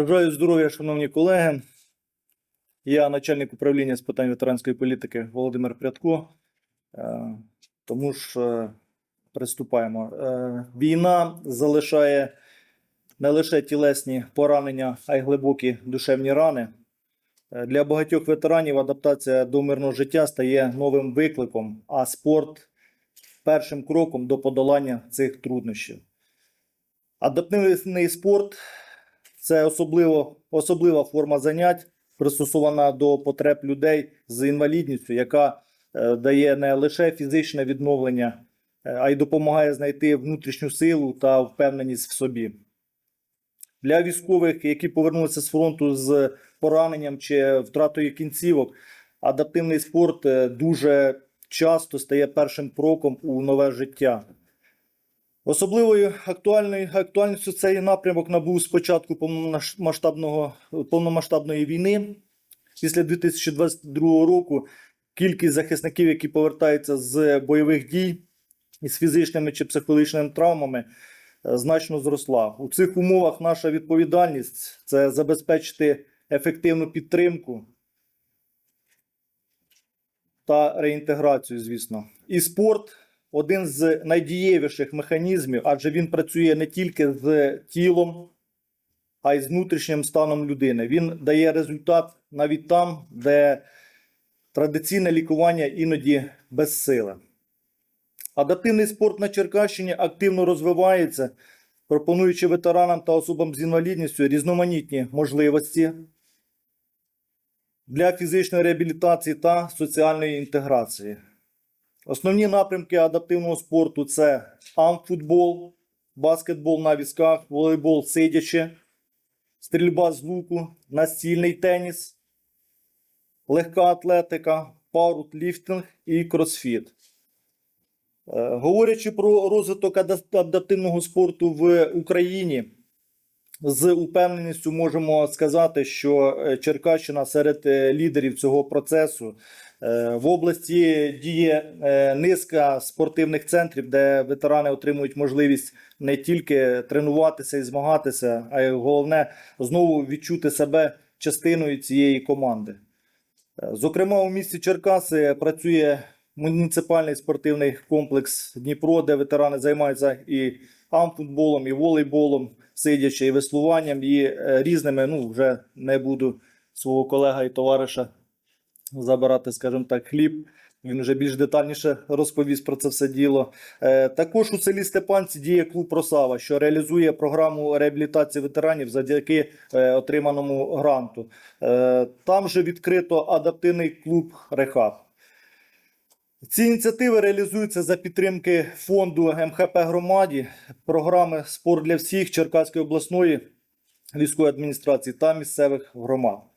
Бажаю здоров'я, шановні колеги. Я начальник управління з питань ветеранської політики Володимир Прядко. Е, Тому ж е, приступаємо. Е, Війна залишає не лише тілесні поранення, а й глибокі душевні рани. Для багатьох ветеранів адаптація до мирного життя стає новим викликом, а спорт першим кроком до подолання цих труднощів. Адаптивний спорт це особливо, особлива форма занять, пристосована до потреб людей з інвалідністю, яка е, дає не лише фізичне відновлення, е, а й допомагає знайти внутрішню силу та впевненість в собі. Для військових, які повернулися з фронту з пораненням чи втратою кінцівок, адаптивний спорт е, дуже часто стає першим кроком у нове життя. Особливою актуальною актуальністю цей напрямок набув з початку повномасштабного повномасштабної війни. Після 2022 року кількість захисників, які повертаються з бойових дій із фізичними чи психологічними травмами, е, значно зросла. У цих умовах наша відповідальність це забезпечити ефективну підтримку та реінтеграцію, звісно. І спорт один з найдієвіших механізмів, адже він працює не тільки з тілом, а й з внутрішнім станом людини. Він дає результат навіть там, де традиційне лікування іноді безсиле. Адаптивний спорт на Черкащині активно розвивається, пропонуючи ветеранам та особам з інвалідністю різноманітні можливості для фізичної реабілітації та соціальної інтеграції. Основні напрямки адаптивного спорту це амфутбол, баскетбол на візках, волейбол сидячи, стрільба з луку, настільний теніс, легка атлетика, пауерліфтинг і кросфіт. Е, Говорячи про розвиток ада- адаптивного спорту в Україні, з упевненістю можемо сказати, що е, Черкащина серед е, лідерів цього процесу. Е, В області діє е, низка спортивних центрів, де ветерани отримують можливість не тільки тренуватися і змагатися, а й головне знову відчути себе частиною цієї команди. Е, Зокрема, у місті Черкаси працює муніципальний спортивний комплекс Дніпро, де ветерани займаються і амфутболом, і волейболом, сидячи, і веслуванням, і різними. Ну, вже не буду свого колега і товариша забирати, скажімо так, хліб. Він вже більш детальніше розповість про це все діло. Е, також у селі Степанці діє клуб Росава, що реалізує програму реабілітації ветеранів завдяки е, отриманому гранту. Е, там же відкрито адаптивний клуб Рехаб. Ці ініціативи реалізуються за підтримки фонду МХП громаді, програми Спорт для всіх Черкаської обласної військової адміністрації та місцевих громад.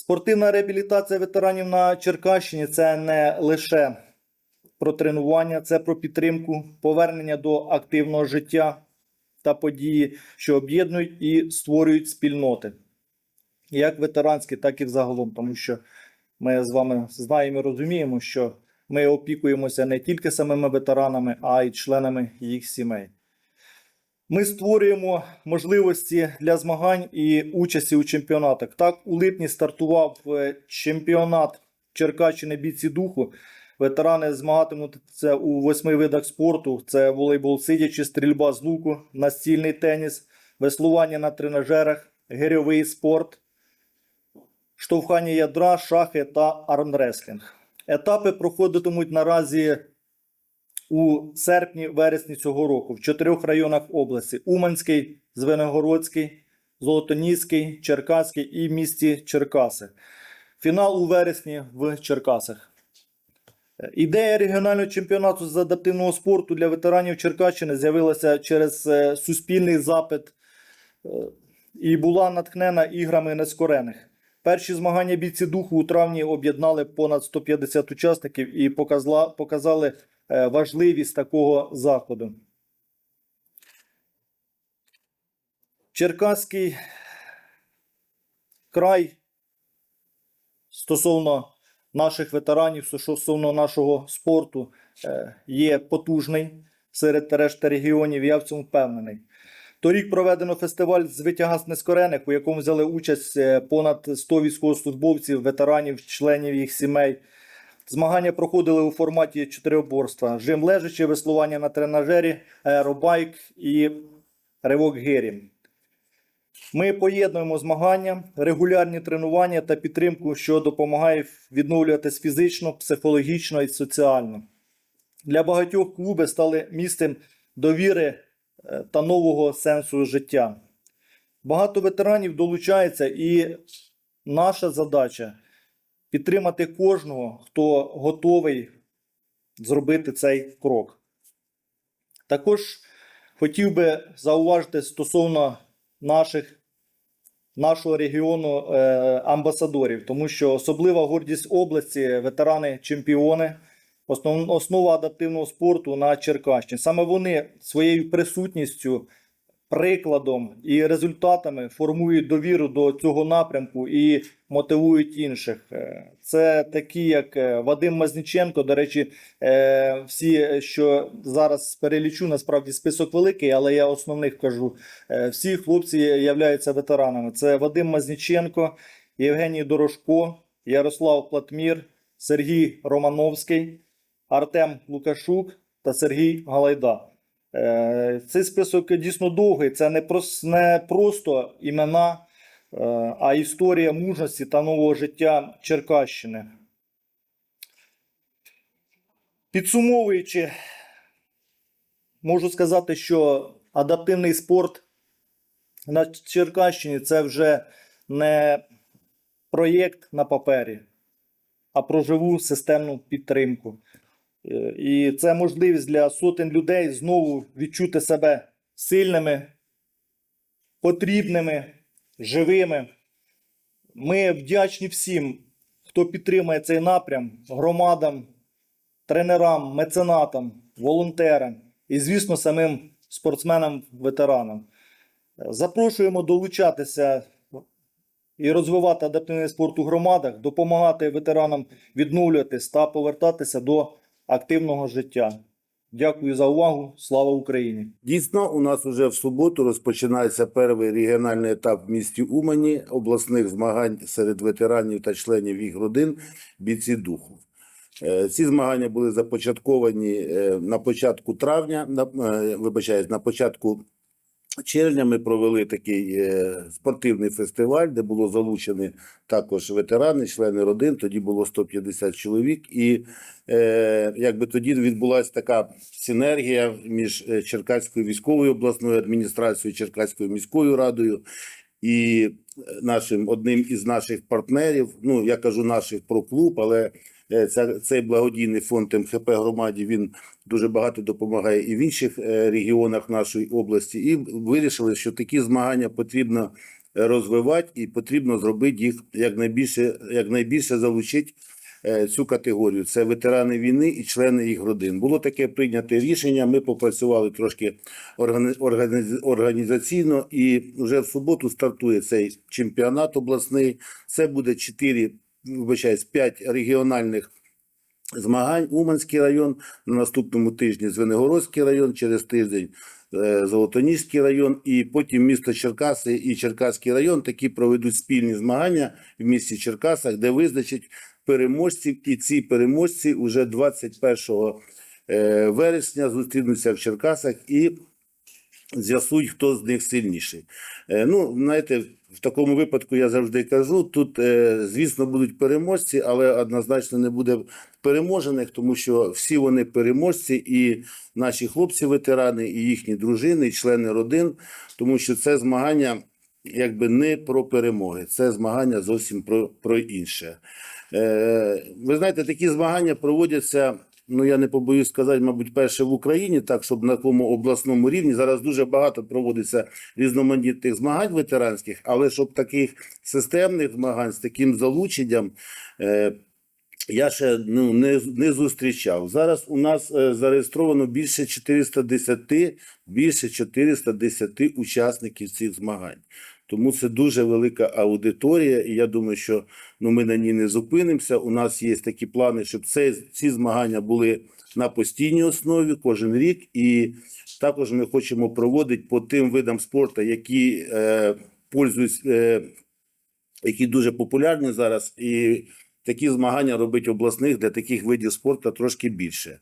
Спортивна реабілітація ветеранів на Черкащині це не лише про тренування, це про підтримку, повернення до активного життя та події, що об'єднують і створюють спільноти, як ветеранські, так і взагалом, тому що ми з вами знаємо і розуміємо, що ми опікуємося не тільки самими ветеранами, а й членами їх сімей. Ми створюємо можливості для змагань і участі у чемпіонатах. Так, у липні стартував е, чемпіонат Черкащини бійці духу. Ветерани змагатимуться у восьми видах спорту: це волейбол сидячи, стрільба з луку, настільний теніс, веслування на тренажерах, гирьовий спорт, штовхання ядра, шахи та армреслінг. Етапи проходитимуть наразі у серпні-вересні цього року в чотирьох районах області: Уманський, Звенигородський, Золотоніський, Черкаський і місті Черкаси. Фінал у вересні в Черкасах. Е, Ідея регіонального чемпіонату з адаптивного спорту для ветеранів Черкащини з'явилася через е, суспільний запит е, і була натхнена іграми нескорених. Перші змагання бійці духу у травні об'єднали понад 150 учасників і показали важливість такого заходу. Черкаський край стосовно наших ветеранів, стосовно нашого спорту, е, є потужний серед решти регіонів. Я в цьому впевнений. Торік проведено фестиваль з витяга з нескорених, у якому взяли участь е, понад 100 військовослужбовців, ветеранів, членів їх сімей. Змагання проходили у форматі чотириборства: жим лежачи, веслування на тренажері, аеробайк і ривок гирі. Ми поєднуємо змагання, регулярні тренування та підтримку, що допомагає відновлюватись фізично, психологічно і соціально. Для багатьох клуби стали місцем довіри е, та нового сенсу життя. Багато ветеранів долучається, і наша задача підтримати кожного, хто готовий зробити цей крок. Також хотів би зауважити стосовно наших, нашого регіону е, амбасадорів, тому що особлива гордість області ветерани-чемпіони, основ, основа адаптивного спорту на Черкащині. Саме вони своєю присутністю, прикладом і результатами формують довіру до цього напрямку і мотивують інших. Е, Це такі, як е, Вадим Мазніченко. До речі, е, всі, що зараз перелічу, насправді список великий, але я основних кажу. Всі хлопці являються ветеранами. Це Вадим Мазніченко, Євгеній Дорошко, Ярослав Платмір, Сергій Романовський, Артем Лукашук та Сергій Галайда. Е, Цей список дійсно довгий. Це не, прос, не просто імена, е, а історія мужності та нового життя Черкащини. Підсумовуючи, можу сказати, що адаптивний спорт на Черкащині це вже не проєкт на папері, а про живу системну підтримку. Е, І це можливість для сотень людей знову відчути себе сильними, потрібними, живими. Ми вдячні всім, хто підтримує цей напрям, громадам, тренерам, меценатам, волонтерам і, звісно, самим спортсменам-ветеранам. Е, Запрошуємо долучатися і розвивати адаптивний спорт у громадах, допомагати ветеранам відновлюватись та повертатися до активного життя. Дякую за увагу. Слава Україні! Дійсно, у нас уже в суботу розпочинається перший регіональний етап в місті Умані обласних змагань серед ветеранів та членів їх родин бійці духу. Е, Ці змагання були започатковані е, на початку травня, на, е, вибачаюсь, на початку червня ми провели такий е, спортивний фестиваль, де було залучені також ветерани, члени родин. Тоді було 150 чоловік, і е, якби тоді відбулася така синергія між е, Черкаською військовою обласною адміністрацією, Черкаською міською радою і нашим одним із наших партнерів. Ну я кажу наших про клуб, але цей благодійний фонд МХП громаді він дуже багато допомагає і в інших е, регіонах нашої області. І вирішили, що такі змагання потрібно розвивати і потрібно зробити їх якнайбільше, якнайбільше залучити е, цю категорію. Це ветерани війни і члени їх родин. Було таке прийняте рішення. Ми попрацювали трошки органи- органі- організаційно, і вже в суботу стартує цей чемпіонат обласний. Це буде 4, вибачаюсь, 5 регіональних змагань. Уманський район на наступному тижні Звенигородський район, через тиждень е, Золотоніський район, і потім місто Черкаси і Черкаський район такі проведуть спільні змагання в місті Черкасах, де визначать переможців. І ці переможці вже 21 е, вересня зустрінуться в Черкасах і з'ясують, хто з них сильніший. Е, Ну, знаєте, в такому випадку я завжди кажу: тут, е, звісно, будуть переможці, але однозначно не буде переможених, тому що всі вони переможці, і наші хлопці-ветерани, і їхні дружини, і члени родин, тому що це змагання якби не про перемоги, це змагання зовсім про, про інше. Е, ви знаєте, такі змагання проводяться. Ну, я не побоюсь сказати, мабуть, перше в Україні, так, щоб на такому обласному рівні. Зараз дуже багато проводиться різноманітних змагань ветеранських, але щоб таких системних змагань з таким залученням, е, я ще ну, не, не зустрічав. Зараз у нас е, зареєстровано більше 410, більше 410 учасників цих змагань. Тому це дуже велика аудиторія, і я думаю, що ну, ми на ній не зупинимося. У нас є такі плани, щоб це, ці змагання були на постійній основі кожен рік. І також ми хочемо проводити по тим видам спорту, які е, пользуюсь, е, які дуже популярні зараз. І такі змагання робить обласних для таких видів спорту трошки більше.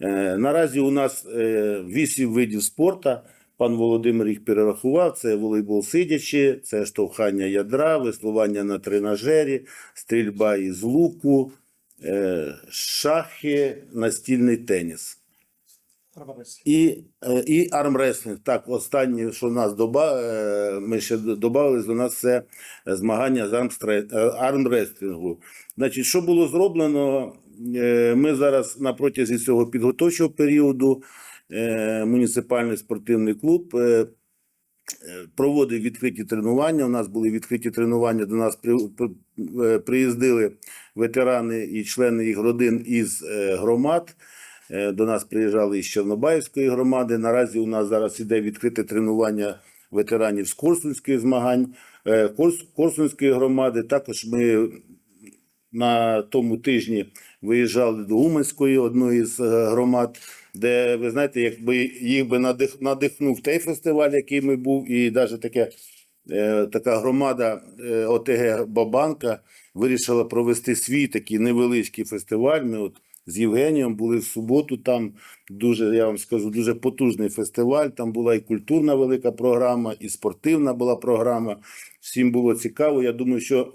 Е, наразі у нас е, вісім видів спорту. Пан Володимир їх перерахував: це волейбол сидячи, це штовхання ядра, веслування на тренажері, стрільба із луку, е, шахи, настільний теніс. І, е, і армреслінг. Так, останнє, що нас доба, е, ми ще додали до нас, це змагання з армрестлінгу. Значить, що було зроблено? Ми зараз на протязі цього підготовчого періоду муніципальний спортивний клуб е, е, проводив відкриті тренування. У нас були відкриті тренування. До нас при, при- е, приїздили ветерани і члени їх родин із е, громад. Е, До нас приїжджали із Чорнобаївської громади. Наразі у нас зараз іде відкрите тренування ветеранів з Корсунської змагань, е, Корсунської громади. Також ми на тому тижні виїжджали до Уманської, одної з е, громад, де ви знаєте, якби їх би надих, надихнув той фестиваль, який ми був, і навіть таке. е, Така громада е, ОТГ Бабанка вирішила провести свій такий невеличкий фестиваль. Ми от з Євгенієм були в суботу. Там дуже, я вам скажу, дуже потужний фестиваль. Там була і культурна велика програма, і спортивна була програма. Всім було цікаво. Я думаю, що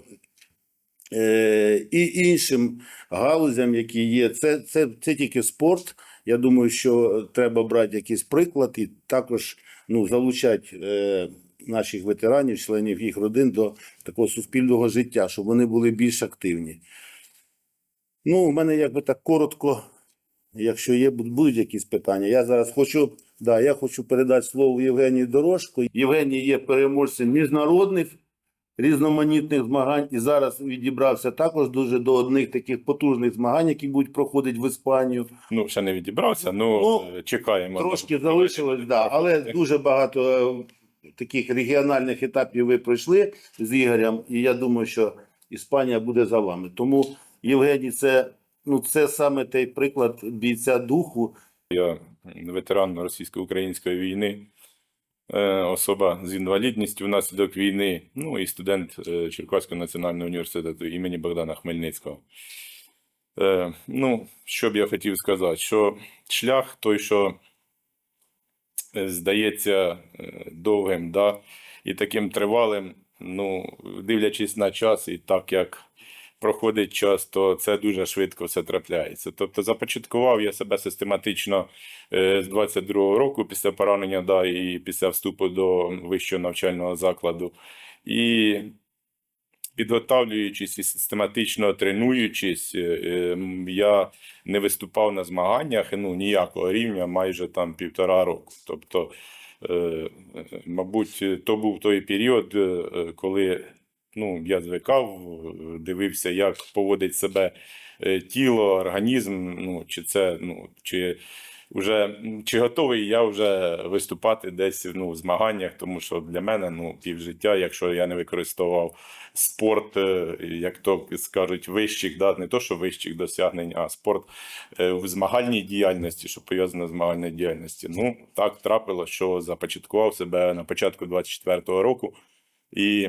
і іншим галузям, які є, це, це, це тільки спорт. Я думаю, що треба брати якийсь приклад і також ну, залучати е, наших ветеранів, членів їх родин до такого суспільного життя, щоб вони були більш активні. Ну, у мене якби так коротко, якщо є, будуть якісь питання. Я зараз хочу, да, я хочу передати слово Євгенію Дорожко. Євгеній є переможцем міжнародних різноманітних змагань і зараз відібрався також дуже до одних таких потужних змагань, які будуть проходити в Іспанію. Ну, ще не відібрався, ну, Ну, е, чекаємо. Трошки залишилось, да, але дуже багато е, таких регіональних етапів ви пройшли з Ігорем, і я думаю, що Іспанія буде за вами. Тому, Євгеній, це, ну, це саме той приклад бійця духу. Я ветеран російсько-української війни, особа з інвалідністю внаслідок війни, ну і студент е, Черкаського національного університету імені Богдана Хмельницького. Е, Ну, що б я хотів сказати, що шлях той, що е, здається е, довгим, да, і таким тривалим, ну, дивлячись на час, і так як проходить час, то це дуже швидко все трапляється. Тобто започаткував я себе систематично е, з 22-го року після поранення, да, і після вступу до вищого навчального закладу. І підготовлюючись і систематично тренуючись, е, е, я не виступав на змаганнях ну, ніякого рівня майже там півтора року. Тобто, мабуть, то був той період, коли ну, я звикав, дивився, як поводить себе е, тіло, організм, ну, чи це, ну, чи вже чи готовий я вже виступати десь ну, в змаганнях, тому що для мене ну, півжиття, якщо я не використовував спорт, е, як то скажуть, вищих, да, не то, що вищих досягнень, а спорт е, в змагальній діяльності, що пов'язано з змагальною діяльністю. Ну, так трапило, що започаткував себе на початку 24-го року. І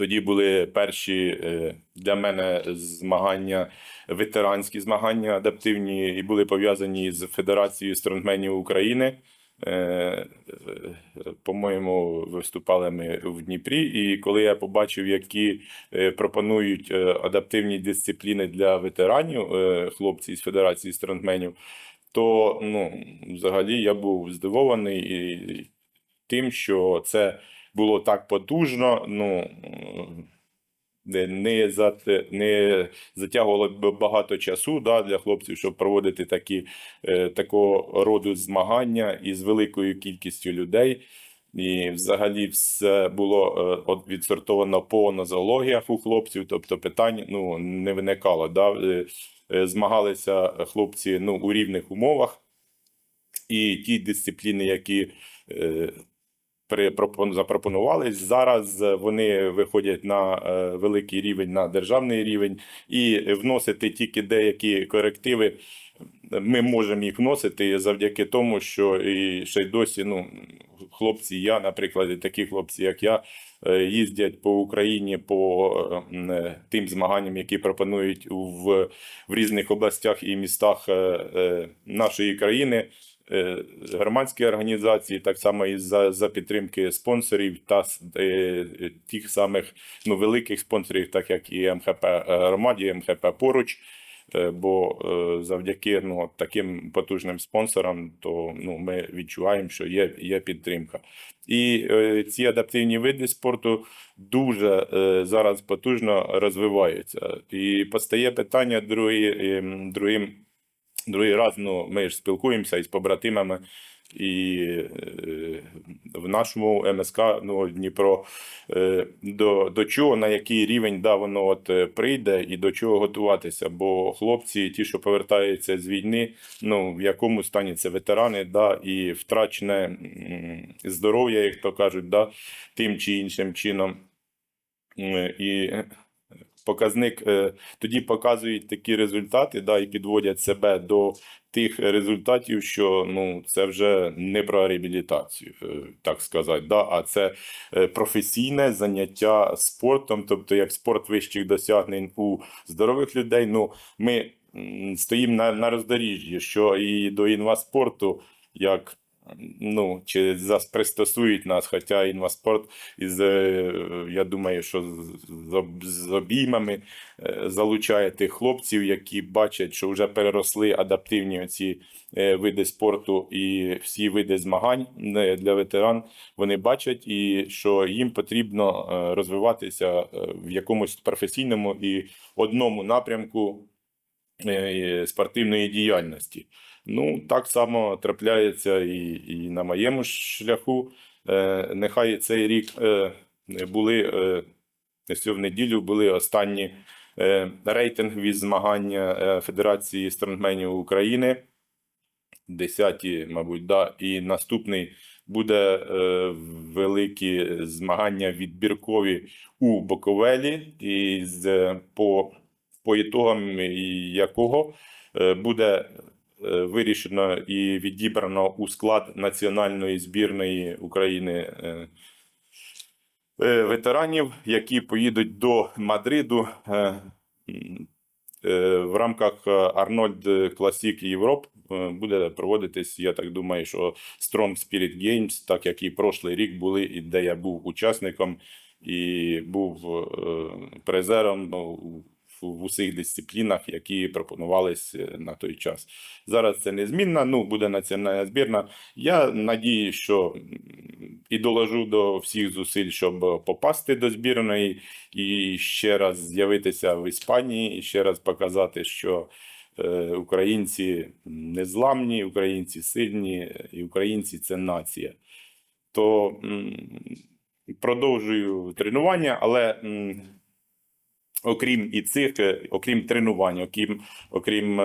тоді були перші е, для мене змагання, ветеранські змагання адаптивні, і були пов'язані з Федерацією стронгменів України. Е, е, По-моєму, виступали ми в Дніпрі. І коли я побачив, які пропонують адаптивні дисципліни для ветеранів, хлопці з Федерації стронгменів, то ну, взагалі я був здивований тим, що це було так потужно, ну не, не, зат, не затягувало багато часу да, для хлопців, щоб проводити такі, е, такого роду змагання із великою кількістю людей. І взагалі все було е, відсортовано по нозологіях у хлопців, тобто питань ну, не виникало. Да? Е, Змагалися хлопці ну, у рівних умовах, і ті дисципліни, які запропонувались, зараз вони виходять на е, великий рівень, на державний рівень, і вносити тільки деякі корективи. Ми можемо їх вносити завдяки тому, що і ще й досі ну, хлопці, я, наприклад, і такі хлопці, як я, е, їздять по Україні по е, тим змаганням, які пропонують в, в різних областях і містах нашої країни. Е, Громадські організації, так само і за, за підтримки спонсорів та е, е, тих самих ну, великих спонсорів, так як і МХП громаді, і МХП поруч. Е, Бо е, завдяки ну, таким потужним спонсорам, то ну, ми відчуваємо, що є, є підтримка. І е, ці адаптивні види спорту дуже е, зараз потужно розвиваються. І постає питання другий, ем, другим, другий раз. Ну, ми ж спілкуємося із побратимами. І е, в нашому МСК ну, Дніпро е, до, до чого, на який рівень да, воно от е, прийде і до чого готуватися. Бо хлопці, ті, що повертаються з війни, ну в якому стані це ветерани, да, і втрачене здоров'я, як то кажуть, да, тим чи іншим чином. М, І показник е, тоді показують такі результати, да, і підводять себе до тих результатів, що ну це вже не про реабілітацію, е, так сказати, да, а це е, професійне заняття спортом, тобто як спорт вищих досягнень у здорових людей. Ну ми стоїмо на, на роздоріжжі, що і до інваспорту, як ну, чи пристосують нас, хоча інваспорт із, е, я думаю, що з, обіймами е, залучає тих хлопців, які бачать, що вже переросли адаптивні ці види спорту і всі види змагань е, для ветеран. Вони бачать, і що їм потрібно е, розвиватися е, в якомусь професійному і одному напрямку е, спортивної діяльності. Ну, так само трапляється і, і на моєму шляху. Е, нехай цей рік е, були е, в неділю були останні е, рейтингові змагання е, Федерації стронгменів України. Десяті, мабуть, да. І наступний буде е, великі змагання відбіркові у Боковелі, і з, по, по ітогам якого е, буде вирішено і відібрано у склад національної збірної України е, е, ветеранів, які поїдуть до Мадриду е, е, в рамках е, Арнольд Classic Європ е, буде проводитись, я так думаю, що Strong Spirit Games, так як і прошлий рік були, і де я був учасником і був е, призером ну, в усіх дисциплінах, які пропонувались е, на той час. Зараз це незмінно, ну, буде національна збірна. Я надію, що і доложу до всіх зусиль, щоб попасти до збірної і ще раз з'явитися в Іспанії, і ще раз показати, що е, українці незламні, українці сильні, і українці це нація. То продовжую тренування, але окрім і цих, е, окрім тренувань, окрім, окрім е,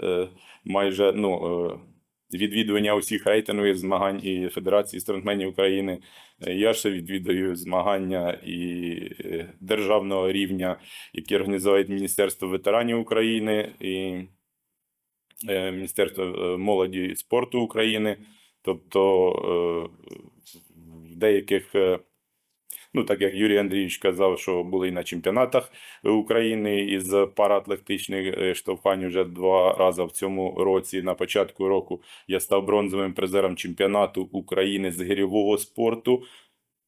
е, майже ну, е, відвідування усіх рейтингових змагань і Федерації стронгменів України, е, я ще відвідую змагання і е, державного рівня, які організує Міністерство ветеранів України і е, Міністерство молоді і спорту України. Тобто е, в деяких, ну так як Юрій Андрійович казав, що були на чемпіонатах України із параатлетичних е, штовхань вже два рази в цьому році. На початку року я став бронзовим призером чемпіонату України з гирьового спорту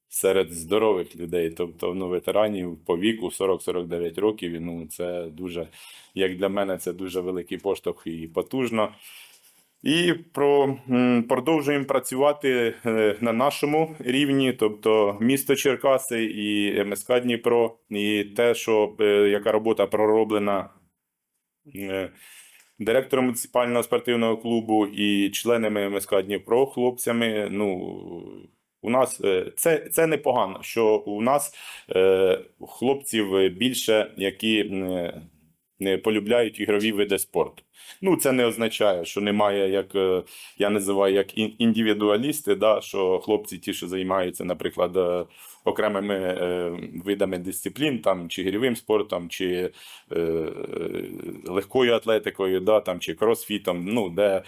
серед здорових людей, тобто ну, ветеранів по віку 40-49 років. Ну, це дуже, як для мене, це дуже великий поштовх і потужно. І про, продовжуємо працювати е, на нашому рівні, тобто місто Черкаси і МСК Дніпро, і те, що е, яка робота пророблена е, директором муніципального спортивного клубу і членами МСК Дніпро, хлопцями. Ну, У нас це, це непогано, що у нас хлопців більше, які не полюбляють ігрові види спорту. Ну, це не означає, що немає, як е, я називаю як індивідуалісти, да, що хлопці, ті, що займаються, наприклад, е, окремими е, видами дисциплін, там, чи гірьовим спортом, чи е, е, легкою атлетикою, да, там, чи кросфітом, ну, де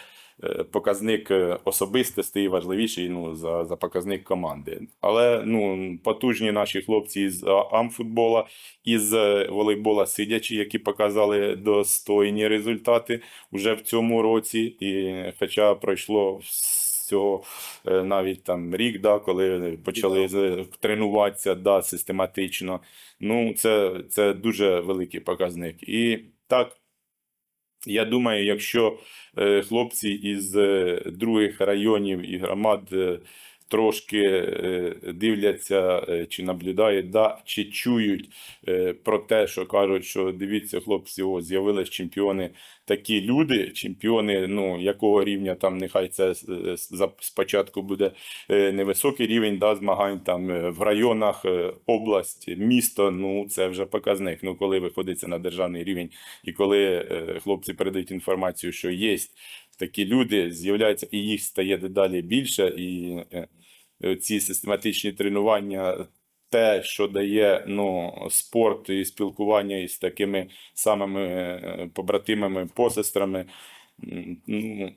показник е, особистостей важливіший ну, за, за показник команди. Але ну, потужні наші хлопці з амфутбола і з е, волейбола сидячі, які показали достойні результати вже в цьому році. І хоча пройшло всього е, навіть там рік, да, коли почали тренуватися да, систематично. Ну, це, це дуже великий показник. І так, я думаю, якщо е, хлопці із е, других районів і громад е, трошки е, дивляться е, чи наблюдають, да, чи чують е, про те, що кажуть, що дивіться, хлопці, о, з'явились чемпіони, такі люди, чемпіони, ну, якого рівня там, нехай це спочатку буде невисокий рівень да, змагань там в районах, область, місто, ну це вже показник. Ну, коли виходиться на державний рівень і коли хлопці передають інформацію, що є такі люди, з'являються і їх стає дедалі більше, і ці систематичні тренування. Те, що дає ну, спорт і спілкування із такими самими е, побратимами, посестрами, ну,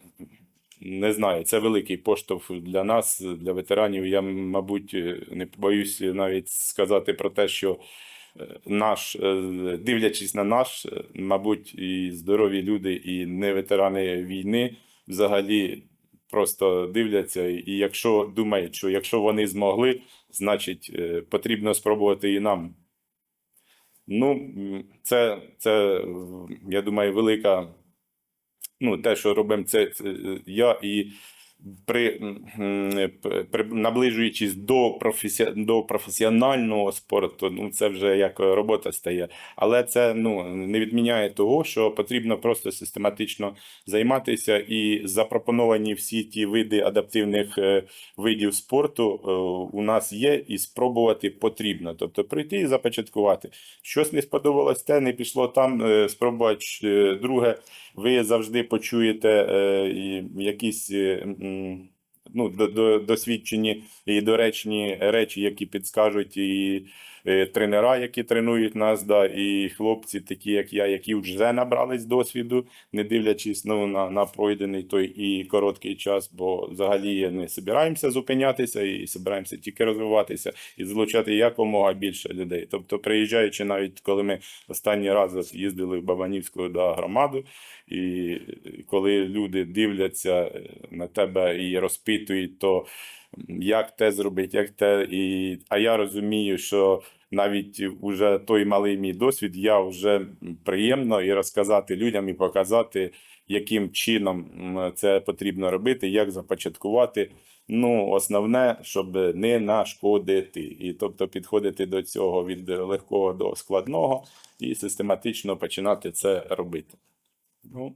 не знаю, це великий поштовх для нас, для ветеранів. Я, мабуть, не побоюсь навіть сказати про те, що е, наш, е, дивлячись на наш, е, мабуть, і здорові люди, і не ветерани війни взагалі просто дивляться. І якщо думають, що якщо вони змогли, значить е, потрібно спробувати і нам. Ну, це, це, я думаю, велика ну, те, що робимо, це, це е, я і при, при наближуючись до, професі, до професіонального спорту, ну це вже як робота стає. Але це ну, не відміняє того, що потрібно просто систематично займатися і запропоновані всі ті види адаптивних е, видів спорту е, у нас є, і спробувати потрібно. Тобто прийти і започаткувати. Щось не сподобалось, те не пішло там, е, спробувати друге. Ви завжди почуєте якісь ну, до, до, досвідчені і доречні речі, які підскажуть і тренера, які тренують нас, да, і хлопці, такі як я, які вже набрались досвіду, не дивлячись ну, на, на пройдений той і короткий час, бо взагалі не збираємося зупинятися і збираємося тільки розвиватися і залучати якомога більше людей. Тобто, приїжджаючи, навіть коли ми останній раз їздили в Бабанівську да, громаду, і коли люди дивляться е, на тебе і розпитують, то як те зробити, як те. І... А я розумію, що навіть уже той малий мій досвід, я вже приємно і розказати людям, і показати, яким чином це потрібно робити, як започаткувати. Ну, основне, щоб не нашкодити. І тобто підходити до цього від легкого до складного і систематично починати це робити. Ну,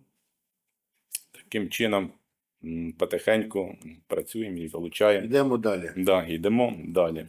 таким чином, потихеньку працюємо і залучаємо. Йдемо далі. Да, йдемо далі.